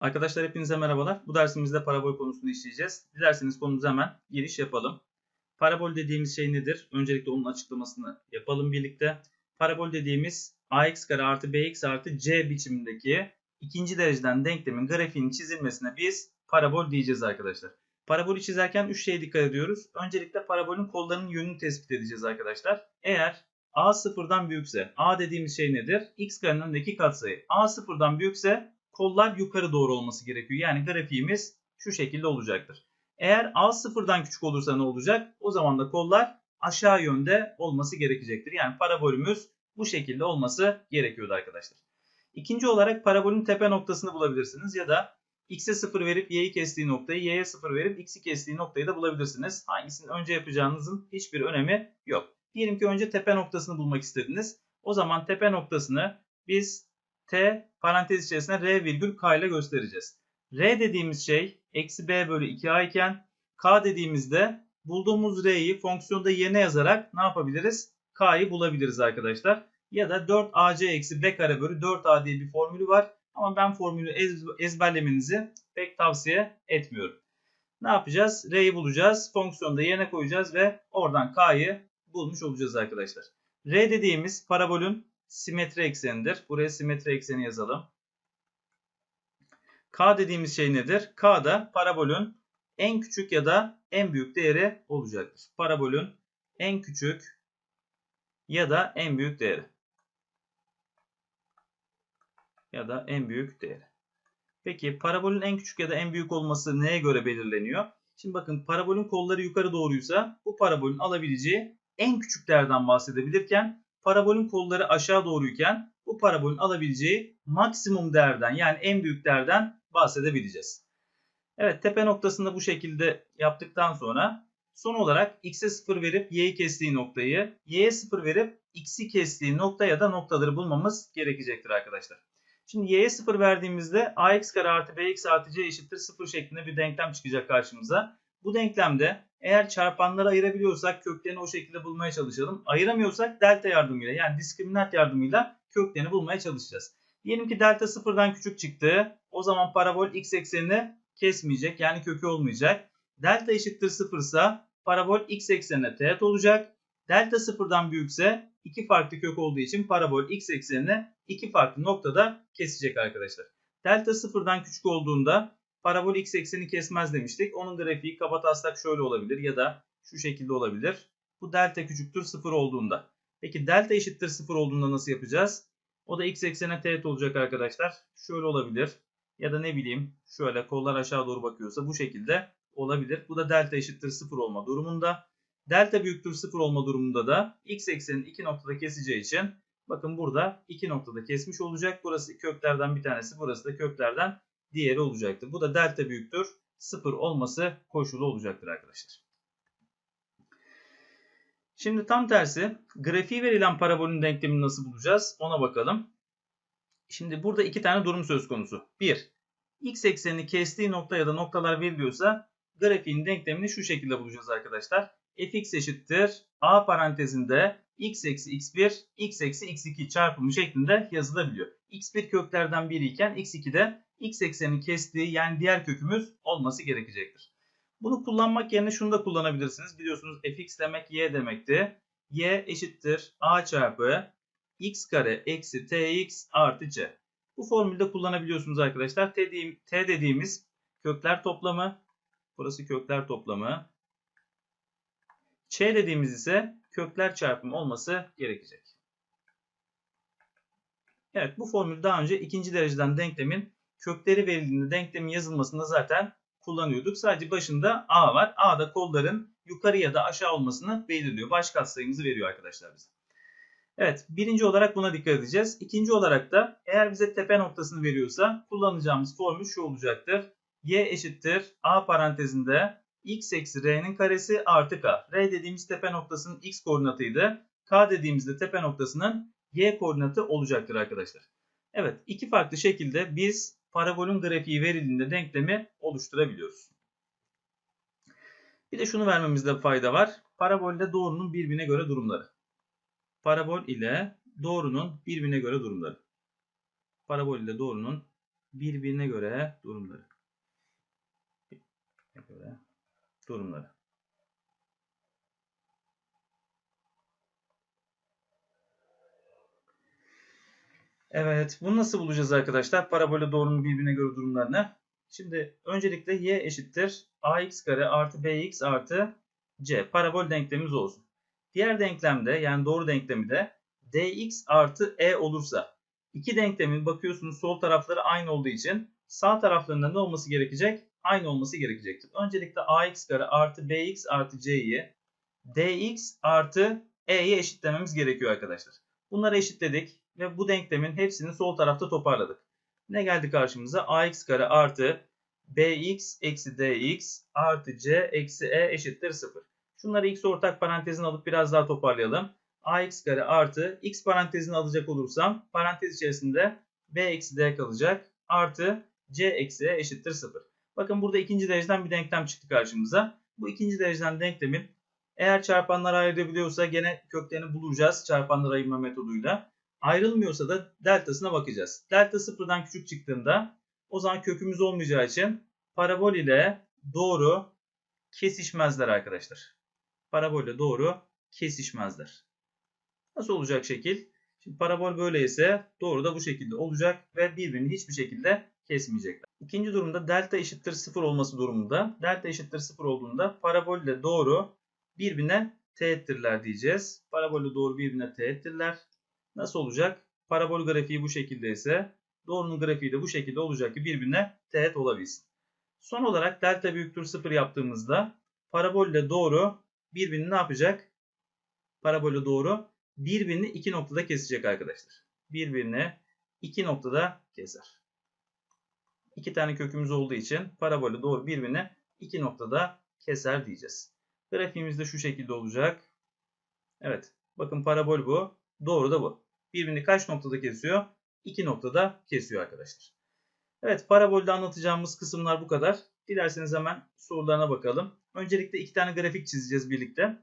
Arkadaşlar hepinize merhabalar. Bu dersimizde parabol konusunu işleyeceğiz. Dilerseniz konumuza hemen giriş yapalım. Parabol dediğimiz şey nedir? Öncelikle onun açıklamasını yapalım birlikte. Parabol dediğimiz ax kare artı bx artı c biçimindeki ikinci dereceden denklemin grafiğinin çizilmesine biz parabol diyeceğiz arkadaşlar. Parabolü çizerken 3 şeye dikkat ediyoruz. Öncelikle parabolün kollarının yönünü tespit edeceğiz arkadaşlar. Eğer a sıfırdan büyükse, a dediğimiz şey nedir? x karenin önündeki katsayı. a sıfırdan büyükse kollar yukarı doğru olması gerekiyor. Yani grafiğimiz şu şekilde olacaktır. Eğer a sıfırdan küçük olursa ne olacak? O zaman da kollar aşağı yönde olması gerekecektir. Yani parabolümüz bu şekilde olması gerekiyordu arkadaşlar. İkinci olarak parabolün tepe noktasını bulabilirsiniz ya da x'e 0 verip y'yi kestiği noktayı, y'ye 0 verip x'i kestiği noktayı da bulabilirsiniz. Hangisini önce yapacağınızın hiçbir önemi yok. Diyelim ki önce tepe noktasını bulmak istediniz. O zaman tepe noktasını biz t parantez içerisinde r virgül k ile göstereceğiz. r dediğimiz şey eksi b bölü 2a iken k dediğimizde bulduğumuz r'yi fonksiyonda yerine yazarak ne yapabiliriz? k'yı bulabiliriz arkadaşlar. Ya da 4ac eksi b kare bölü 4a diye bir formülü var. Ama ben formülü ezberlemenizi pek tavsiye etmiyorum. Ne yapacağız? R'yi bulacağız. Fonksiyonda yerine koyacağız ve oradan K'yı bulmuş olacağız arkadaşlar. R dediğimiz parabolün simetri eksenidir. Buraya simetri ekseni yazalım. K dediğimiz şey nedir? K da parabolün en küçük ya da en büyük değeri olacaktır. Parabolün en küçük ya da en büyük değeri ya da en büyük değeri. Peki parabolün en küçük ya da en büyük olması neye göre belirleniyor? Şimdi bakın parabolün kolları yukarı doğruysa bu parabolün alabileceği en küçük değerden bahsedebilirken parabolün kolları aşağı doğruyken bu parabolün alabileceği maksimum değerden yani en büyük değerden bahsedebileceğiz. Evet tepe noktasında bu şekilde yaptıktan sonra son olarak x'e 0 verip y'yi kestiği noktayı, y'ye 0 verip x'i kestiği nokta ya da noktaları bulmamız gerekecektir arkadaşlar. Şimdi y'ye 0 verdiğimizde ax kare artı bx artı c eşittir 0 şeklinde bir denklem çıkacak karşımıza. Bu denklemde eğer çarpanları ayırabiliyorsak köklerini o şekilde bulmaya çalışalım. Ayıramıyorsak delta yardımıyla yani diskriminant yardımıyla köklerini bulmaya çalışacağız. Diyelim ki delta sıfırdan küçük çıktı. O zaman parabol x eksenini kesmeyecek yani kökü olmayacak. Delta eşittir 0 ise parabol x eksenine teğet olacak. Delta sıfırdan büyükse iki farklı kök olduğu için parabol x eksenini iki farklı noktada kesecek arkadaşlar. Delta sıfırdan küçük olduğunda parabol x ekseni kesmez demiştik. Onun grafiği kabataslak şöyle olabilir ya da şu şekilde olabilir. Bu delta küçüktür 0 olduğunda. Peki delta eşittir 0 olduğunda nasıl yapacağız? O da x eksene teğet olacak arkadaşlar. Şöyle olabilir. Ya da ne bileyim şöyle kollar aşağı doğru bakıyorsa bu şekilde olabilir. Bu da delta eşittir 0 olma durumunda. Delta büyüktür 0 olma durumunda da x eksenin iki noktada keseceği için bakın burada iki noktada kesmiş olacak. Burası köklerden bir tanesi burası da köklerden diğeri olacaktır. Bu da delta büyüktür 0 olması koşulu olacaktır arkadaşlar. Şimdi tam tersi grafiği verilen parabolün denklemini nasıl bulacağız ona bakalım. Şimdi burada iki tane durum söz konusu. Bir, x eksenini kestiği nokta ya da noktalar veriliyorsa grafiğin denklemini şu şekilde bulacağız arkadaşlar. fx eşittir a parantezinde x eksi x1 x eksi x2 çarpımı şeklinde yazılabiliyor. x1 köklerden biri iken x2 de x eksenini kestiği yani diğer kökümüz olması gerekecektir. Bunu kullanmak yerine şunu da kullanabilirsiniz. Biliyorsunuz fx demek y demekti. y eşittir a çarpı x kare eksi tx artı c. Bu formülde kullanabiliyorsunuz arkadaşlar. T, dediğim, t dediğimiz kökler toplamı. Burası kökler toplamı. Ç dediğimiz ise kökler çarpımı olması gerekecek. Evet bu formülü daha önce ikinci dereceden denklemin kökleri verildiğinde denklemin yazılmasında zaten kullanıyorduk. Sadece başında a var. a da kolların yukarı ya da aşağı olmasını belirliyor. Baş katsayımızı veriyor arkadaşlar bize. Evet birinci olarak buna dikkat edeceğiz. İkinci olarak da eğer bize tepe noktasını veriyorsa kullanacağımız formül şu olacaktır. y eşittir a parantezinde x eksi r'nin karesi artı k. r dediğimiz tepe noktasının x koordinatıydı. k dediğimizde tepe noktasının y koordinatı olacaktır arkadaşlar. Evet iki farklı şekilde biz parabolün grafiği verildiğinde denklemi oluşturabiliyoruz. Bir de şunu vermemizde fayda var. Parabolde doğrunun birbirine göre durumları. Parabol ile doğrunun birbirine göre durumları. Parabol ile doğrunun birbirine göre durumları. Birbirine göre durumları. Evet, bunu nasıl bulacağız arkadaşlar? Parabola doğrunun birbirine göre durumlarını. Şimdi öncelikle y eşittir ax kare artı bx artı c. Parabol denklemimiz olsun. Diğer denklemde yani doğru denklemi de dx artı e olursa iki denklemin bakıyorsunuz sol tarafları aynı olduğu için sağ taraflarında ne olması gerekecek? Aynı olması gerekecektir. Öncelikle ax kare artı bx artı c'yi dx artı e'ye eşitlememiz gerekiyor arkadaşlar. Bunları eşitledik ve bu denklemin hepsini sol tarafta toparladık. Ne geldi karşımıza? ax kare artı bx eksi dx artı c eksi e eşittir 0. Şunları x ortak parantezine alıp biraz daha toparlayalım. ax kare artı x parantezini alacak olursam parantez içerisinde b eksi d kalacak. Artı c eksi e eşittir 0. Bakın burada ikinci dereceden bir denklem çıktı karşımıza. Bu ikinci dereceden denklemin eğer çarpanlar ayırabiliyorsa gene köklerini bulacağız çarpanlar ayırma metoduyla. Ayrılmıyorsa da deltasına bakacağız. Delta sıfırdan küçük çıktığında o zaman kökümüz olmayacağı için parabol ile doğru kesişmezler arkadaşlar. Parabol ile doğru kesişmezler. Nasıl olacak şekil? Şimdi parabol böyleyse doğru da bu şekilde olacak ve birbirini hiçbir şekilde kesmeyecekler. İkinci durumda delta eşittir 0 olması durumunda delta eşittir 0 olduğunda parabol ile doğru birbirine teğettirler diyeceğiz. Parabol ile doğru birbirine teğettirler. Nasıl olacak? Parabol grafiği bu şekilde ise doğrunun grafiği de bu şekilde olacak ki birbirine teğet olabilsin. Son olarak delta büyüktür 0 yaptığımızda parabol ile doğru birbirini ne yapacak? Parabol ile doğru birbirini iki noktada kesecek arkadaşlar. Birbirini iki noktada keser. İki tane kökümüz olduğu için parabol ile doğru birbirini iki noktada keser diyeceğiz. Grafiğimiz de şu şekilde olacak. Evet. Bakın parabol bu. Doğru da bu. Birbirini kaç noktada kesiyor? İki noktada kesiyor arkadaşlar. Evet parabolde anlatacağımız kısımlar bu kadar. Dilerseniz hemen sorularına bakalım. Öncelikle iki tane grafik çizeceğiz birlikte.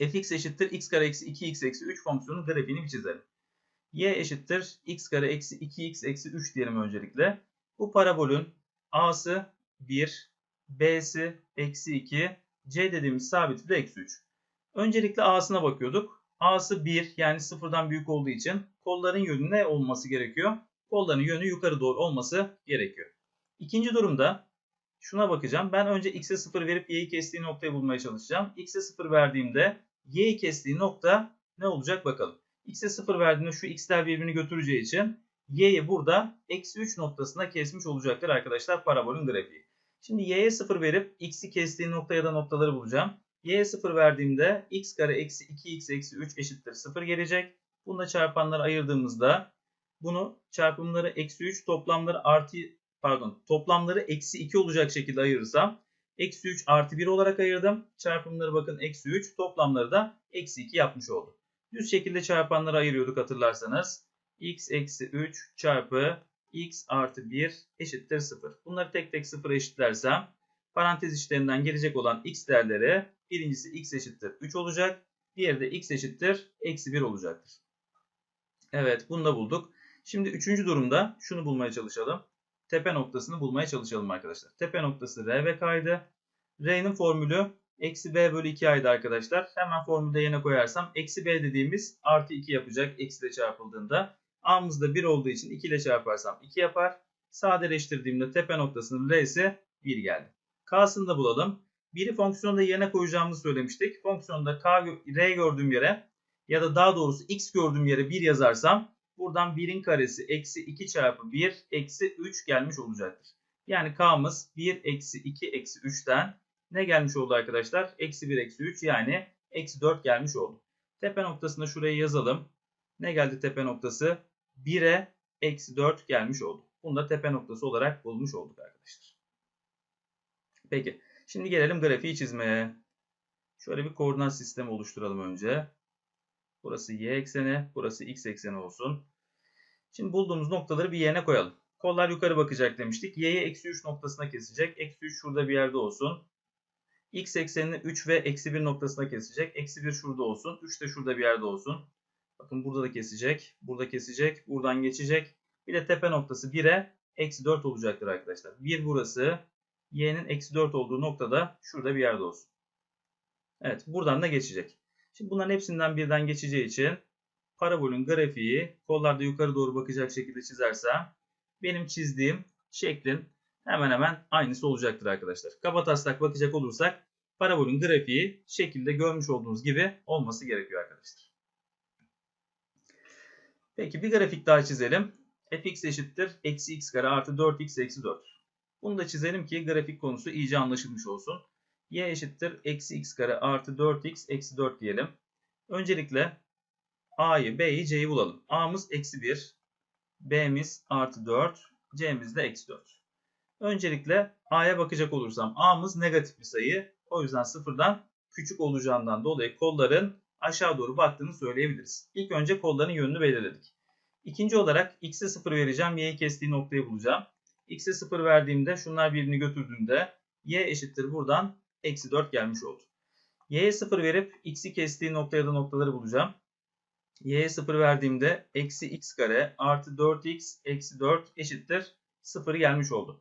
fx eşittir x kare eksi 2x eksi 3 fonksiyonun grafiğini bir çizelim. y eşittir x kare eksi 2x eksi 3 diyelim öncelikle. Bu parabolün a'sı 1, b'si eksi 2, c dediğimiz sabiti de eksi 3. Öncelikle a'sına bakıyorduk. A'sı 1 yani sıfırdan büyük olduğu için kolların yönü ne olması gerekiyor? Kolların yönü yukarı doğru olması gerekiyor. İkinci durumda şuna bakacağım. Ben önce x'e 0 verip y'yi kestiği noktayı bulmaya çalışacağım. x'e 0 verdiğimde y'yi kestiği nokta ne olacak bakalım. x'e 0 verdiğimde şu x'ler birbirini götüreceği için y'yi burada eksi 3 noktasına kesmiş olacaktır arkadaşlar parabolün grafiği. Şimdi y'ye 0 verip x'i kestiği nokta ya da noktaları bulacağım y'ye 0 verdiğimde x kare eksi 2x eksi 3 eşittir 0 gelecek. Bununla çarpanları ayırdığımızda bunu çarpımları eksi 3 toplamları artı pardon toplamları eksi 2 olacak şekilde ayırırsam eksi 3 artı 1 olarak ayırdım. Çarpımları bakın eksi 3 toplamları da eksi 2 yapmış oldu. Düz şekilde çarpanları ayırıyorduk hatırlarsanız. x eksi 3 çarpı x artı 1 eşittir 0. Bunları tek tek 0 eşitlersem parantez işlerinden gelecek olan x değerleri birincisi x eşittir 3 olacak. Diğeri de x eşittir eksi 1 olacaktır. Evet bunu da bulduk. Şimdi üçüncü durumda şunu bulmaya çalışalım. Tepe noktasını bulmaya çalışalım arkadaşlar. Tepe noktası R ve K'ydı. R'nin formülü eksi B bölü 2A'ydı arkadaşlar. Hemen formülde yerine koyarsam eksi B dediğimiz artı 2 yapacak eksi ile çarpıldığında. A'mız da 1 olduğu için 2 ile çarparsam 2 yapar. Sadeleştirdiğimde tepe noktasının R'si 1 geldi. K'sını da bulalım. Biri fonksiyonda yerine koyacağımızı söylemiştik. Fonksiyonda K, R gördüğüm yere ya da daha doğrusu X gördüğüm yere 1 yazarsam buradan 1'in karesi eksi 2 çarpı 1 eksi 3 gelmiş olacaktır. Yani K'mız 1 eksi 2 eksi 3'ten ne gelmiş oldu arkadaşlar? Eksi 1 eksi 3 yani eksi 4 gelmiş oldu. Tepe noktasında şuraya yazalım. Ne geldi tepe noktası? 1'e eksi 4 gelmiş oldu. Bunu da tepe noktası olarak bulmuş olduk arkadaşlar. Peki. Şimdi gelelim grafiği çizmeye. Şöyle bir koordinat sistemi oluşturalım önce. Burası y ekseni, burası x ekseni olsun. Şimdi bulduğumuz noktaları bir yerine koyalım. Kollar yukarı bakacak demiştik. Y'yi eksi 3 noktasına kesecek. Eksi 3 şurada bir yerde olsun. X eksenini 3 ve eksi 1 noktasına kesecek. Eksi 1 şurada olsun. 3 de şurada bir yerde olsun. Bakın burada da kesecek. Burada kesecek. Buradan geçecek. Bir de tepe noktası 1'e eksi 4 olacaktır arkadaşlar. 1 burası. Y'nin eksi 4 olduğu noktada şurada bir yerde olsun. Evet buradan da geçecek. Şimdi bunların hepsinden birden geçeceği için parabolün grafiği kollarda yukarı doğru bakacak şekilde çizersem benim çizdiğim şeklin hemen hemen aynısı olacaktır arkadaşlar. Kaba taslak bakacak olursak parabolün grafiği şekilde görmüş olduğunuz gibi olması gerekiyor arkadaşlar. Peki bir grafik daha çizelim. fx eşittir eksi x kare artı 4x eksi 4. Bunu da çizelim ki grafik konusu iyice anlaşılmış olsun. y eşittir eksi x kare artı 4x eksi 4 diyelim. Öncelikle a'yı, b'yi, c'yi bulalım. a'mız eksi 1, b'miz artı 4, c'miz de eksi 4. Öncelikle a'ya bakacak olursam a'mız negatif bir sayı. O yüzden sıfırdan küçük olacağından dolayı kolların aşağı doğru baktığını söyleyebiliriz. İlk önce kolların yönünü belirledik. İkinci olarak x'e 0 vereceğim. Y'yi kestiği noktayı bulacağım. X'e 0 verdiğimde şunlar birbirini götürdüğünde y eşittir buradan eksi 4 gelmiş oldu. y'ye 0 verip x'i kestiği nokta ya da noktaları bulacağım. y'ye 0 verdiğimde eksi x kare artı 4x eksi 4 eşittir 0 gelmiş oldu.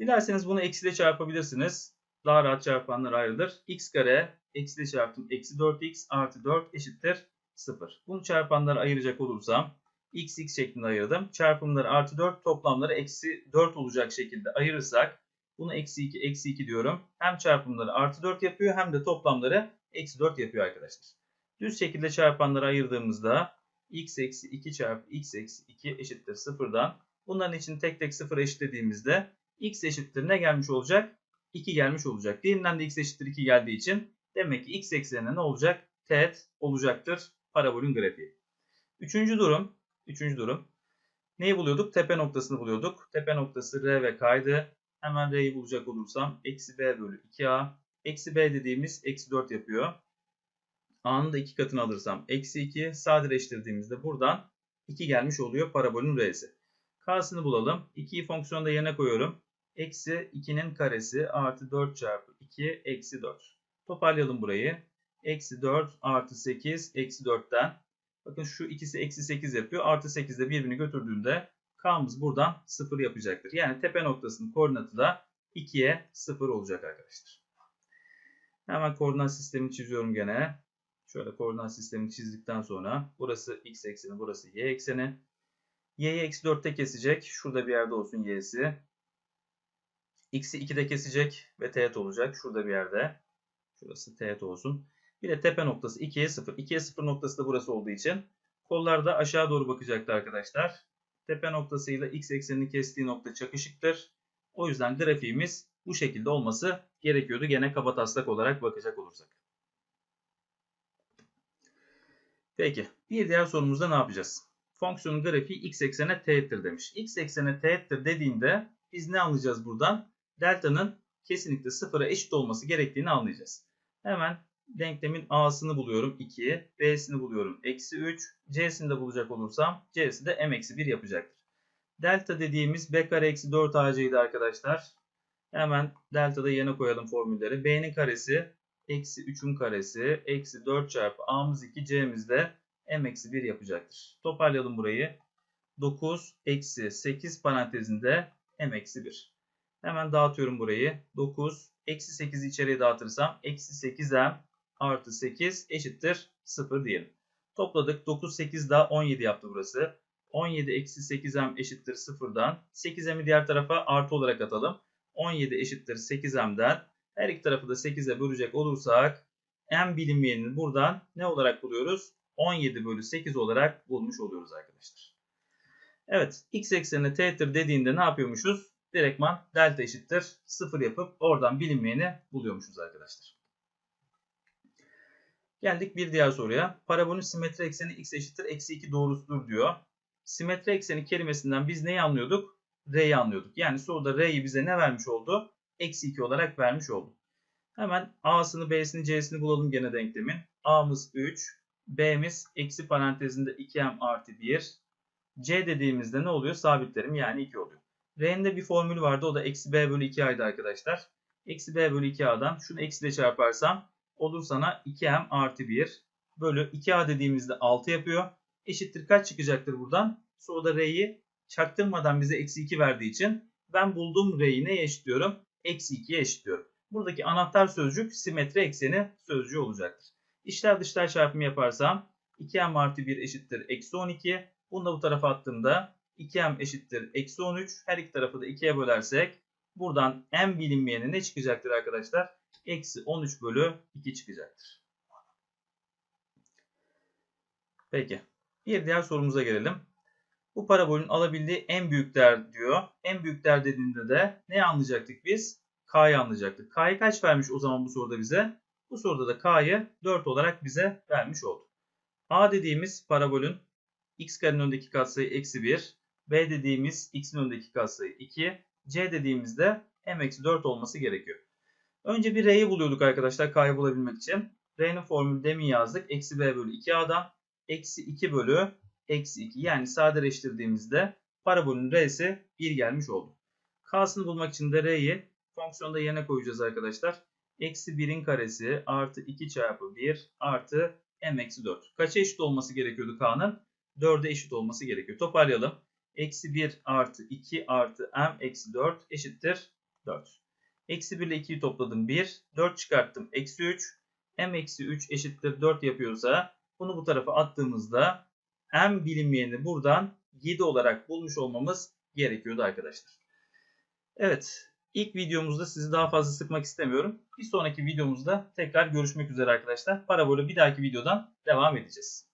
Dilerseniz bunu eksi ile çarpabilirsiniz. Daha rahat çarpanlar ayrılır. x kare eksi ile çarptım. Eksi 4x artı 4 eşittir 0. Bunu çarpanlara ayıracak olursam x x şeklinde ayırdım. Çarpımları artı 4 toplamları eksi 4 olacak şekilde ayırırsak bunu eksi 2 eksi 2 diyorum. Hem çarpımları artı 4 yapıyor hem de toplamları eksi 4 yapıyor arkadaşlar. Düz şekilde çarpanları ayırdığımızda x eksi 2 çarpı x eksi 2 eşittir 0'dan. Bunların için tek tek 0 eşitlediğimizde x eşittir ne gelmiş olacak? 2 gelmiş olacak. Diğerinden de x eşittir 2 geldiği için demek ki x eksenine ne olacak? Teğet olacaktır parabolün grafiği. Üçüncü durum. Üçüncü durum. Neyi buluyorduk? Tepe noktasını buluyorduk. Tepe noktası R ve K'ydı. Hemen R'yi bulacak olursam eksi B bölü 2A. Eksi B dediğimiz eksi 4 yapıyor. A'nın da 2 katını alırsam eksi 2. Sadeleştirdiğimizde buradan 2 gelmiş oluyor parabolün R'si. K'sını bulalım. 2'yi fonksiyonda yerine koyuyorum. Eksi 2'nin karesi artı 4 çarpı 2 eksi 4. Toparlayalım burayı. Eksi 4 artı 8 eksi 4'ten. Bakın şu ikisi eksi 8 yapıyor. Artı 8 de birbirini götürdüğünde K'mız buradan 0 yapacaktır. Yani tepe noktasının koordinatı da 2'ye 0 olacak arkadaşlar. Hemen koordinat sistemini çiziyorum gene. Şöyle koordinat sistemini çizdikten sonra burası x ekseni, burası y ekseni. y'yi eksi 4'te kesecek. Şurada bir yerde olsun y'si. x'i 2'de kesecek ve teğet olacak. Şurada bir yerde. Şurası teğet olsun. Bir de tepe noktası 2'ye 0. 2'ye 0 noktası da burası olduğu için kollar da aşağı doğru bakacaktı arkadaşlar. Tepe noktasıyla x eksenini kestiği nokta çakışıktır. O yüzden grafiğimiz bu şekilde olması gerekiyordu. Gene kaba taslak olarak bakacak olursak. Peki bir diğer sorumuzda ne yapacağız? Fonksiyonun grafiği x eksene teğettir demiş. x eksene teğettir dediğinde biz ne anlayacağız buradan? Delta'nın kesinlikle sıfıra eşit olması gerektiğini anlayacağız. Hemen denklemin a'sını buluyorum 2, b'sini buluyorum eksi 3, c'sini de bulacak olursam c'si de m eksi 1 yapacaktır. Delta dediğimiz b kare eksi 4 ac'ydi arkadaşlar. Hemen delta'da yerine koyalım formülleri. b'nin karesi eksi 3'ün karesi eksi 4 çarpı a'mız 2 c'miz de m eksi 1 yapacaktır. Toparlayalım burayı. 9 eksi 8 parantezinde m eksi 1. Hemen dağıtıyorum burayı. 9 eksi 8'i içeriye dağıtırsam eksi 8m artı 8 eşittir 0 diyelim. Topladık. 9 8 daha 17 yaptı burası. 17 eksi 8m eşittir 0'dan. 8m'i diğer tarafa artı olarak atalım. 17 eşittir 8m'den. Her iki tarafı da 8'e bölecek olursak m bilinmeyenini buradan ne olarak buluyoruz? 17 bölü 8 olarak bulmuş oluyoruz arkadaşlar. Evet x eksenine teğettir dediğinde ne yapıyormuşuz? Direktman delta eşittir 0 yapıp oradan bilinmeyeni buluyormuşuz arkadaşlar. Geldik bir diğer soruya. Parabolün simetri ekseni x eşittir eksi 2 doğrusudur diyor. Simetri ekseni kelimesinden biz neyi anlıyorduk? R'yi anlıyorduk. Yani soruda R'yi bize ne vermiş oldu? Eksi 2 olarak vermiş oldu. Hemen A'sını, B'sini, C'sini bulalım gene denklemin. A'mız 3, B'miz eksi parantezinde 2M artı 1. C dediğimizde ne oluyor? Sabitlerim yani 2 oluyor. R'nin de bir formülü vardı. O da eksi B bölü 2A'ydı arkadaşlar. Eksi B bölü 2A'dan şunu eksi ile çarparsam olur sana 2M artı 1 bölü 2A dediğimizde 6 yapıyor. Eşittir kaç çıkacaktır buradan? Soruda R'yi çaktırmadan bize eksi 2 verdiği için ben bulduğum R'yi neye eşitliyorum? Eksi 2'ye eşitliyorum. Buradaki anahtar sözcük simetri ekseni sözcüğü olacaktır. İşler dışlar çarpımı yaparsam 2m artı 1 eşittir eksi 12. Bunu da bu tarafa attığımda 2m eşittir eksi 13. Her iki tarafı da 2'ye bölersek buradan m bilinmeyeni ne çıkacaktır arkadaşlar? Eksi 13 bölü 2 çıkacaktır. Peki. Bir diğer sorumuza gelelim. Bu parabolün alabildiği en büyük değer diyor. En büyük değer dediğinde de ne anlayacaktık biz? K'yı anlayacaktık. K'yı kaç vermiş o zaman bu soruda bize? Bu soruda da K'yı 4 olarak bize vermiş oldu. A dediğimiz parabolün x karenin önündeki katsayı eksi 1. B dediğimiz x'in önündeki katsayı 2. C dediğimizde m eksi 4 olması gerekiyor. Önce bir R'yi buluyorduk arkadaşlar K'yı bulabilmek için. R'nin formülü demin yazdık. Eksi B bölü 2A'dan eksi 2 bölü eksi 2. Yani sadeleştirdiğimizde parabolün R'si 1 gelmiş oldu. K'sını bulmak için de R'yi fonksiyonda yerine koyacağız arkadaşlar. Eksi 1'in karesi artı 2 çarpı 1 artı m eksi 4. Kaça eşit olması gerekiyordu K'nın? 4'e eşit olması gerekiyor. Toparlayalım. Eksi 1 artı 2 artı m eksi 4 eşittir 4. Eksi 1 ile 2'yi topladım 1. 4 çıkarttım eksi 3. m eksi 3 eşittir 4 yapıyorsa bunu bu tarafa attığımızda m bilinmeyeni buradan 7 olarak bulmuş olmamız gerekiyordu arkadaşlar. Evet. İlk videomuzda sizi daha fazla sıkmak istemiyorum. Bir sonraki videomuzda tekrar görüşmek üzere arkadaşlar. Parabolü bir dahaki videodan devam edeceğiz.